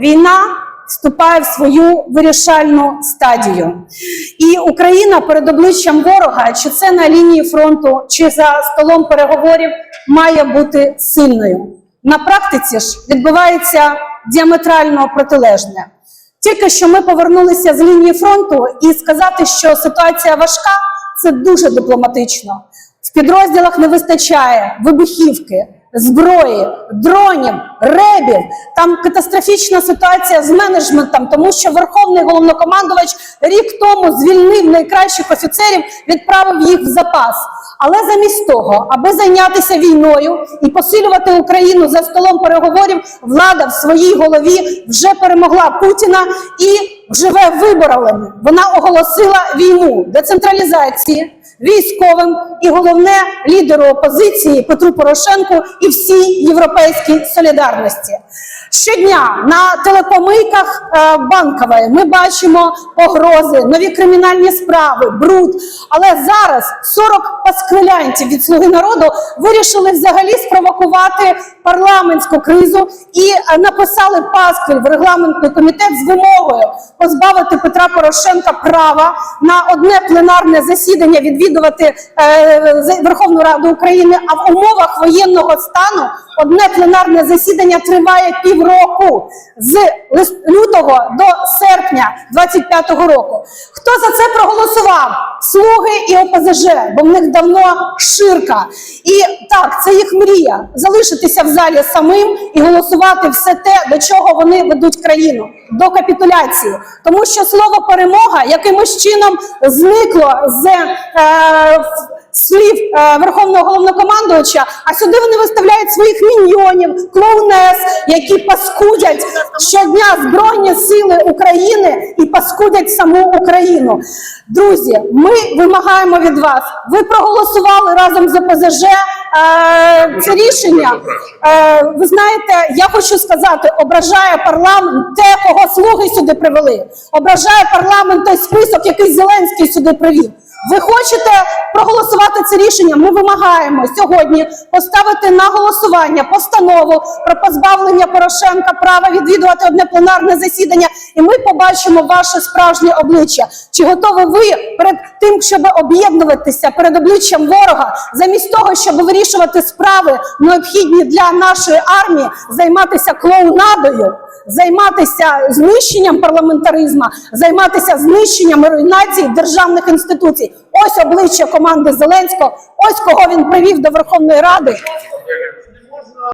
війна вступає в свою вирішальну стадію. І Україна перед обличчям ворога, чи це на лінії фронту, чи за столом переговорів, має бути сильною. На практиці ж відбувається діаметрально протилежне. Тільки що ми повернулися з лінії фронту, і сказати, що ситуація важка, це дуже дипломатично. В підрозділах не вистачає вибухівки, зброї, дронів, ребів. Там катастрофічна ситуація з менеджментом, тому що верховний головнокомандувач рік тому звільнив найкращих офіцерів, відправив їх в запас. Але замість того, аби зайнятися війною і посилювати Україну за столом переговорів, влада в своїй голові вже перемогла Путіна і живе виборами. Вона оголосила війну децентралізації, військовим і головне лідеру опозиції Петру Порошенку і всій європейській солідарності. Щодня на телекомийках е, банкової ми бачимо погрози, нові кримінальні справи, бруд. Але зараз 40 пасквилянтів від слуги народу вирішили взагалі спровокувати парламентську кризу і е, написали пасквіль в регламентний комітет з вимогою позбавити Петра Порошенка права на одне пленарне засідання відвідувати е, Верховну Раду України. А в умовах воєнного стану одне пленарне засідання триває півроку з лютого до серпня 25-го року. Хто за це проголосував? Слуги і ОПЗЖ, бо в них давно ширка. І так, це їх мрія залишитися в залі самим і голосувати все те, до чого вони ведуть країну до капітуляції. Тому що слово перемога якимось чином зникло з е, слів е, Верховного головнокомандувача, а сюди вони виставляють своїх міньйонів, клоунес, які паскудять щодня Збройні сили України і паскудять саму Україну. Друзі, ми вимагаємо від вас. Ви проголосували разом з ОПЗЖ е, це рішення. Е, ви знаєте, я хочу сказати, ображає парламент те, кого слуги сюди привели. Ображає парламент той список, який Зеленський сюди привів. Ви хочете проголосувати це рішення? Ми вимагаємо сьогодні поставити на голосування постанову про позбавлення Порошенка права відвідувати одне пленарне засідання, і ми побачимо ваше справжнє обличчя. Чи готові ви перед тим, щоб об'єднуватися перед обличчям ворога, замість того, щоб вирішувати справи необхідні для нашої армії, займатися клоунадою? Займатися знищенням парламентаризму, займатися знищенням і руйнацією державних інституцій. Ось обличчя команди Зеленського, ось кого він привів до Верховної Ради.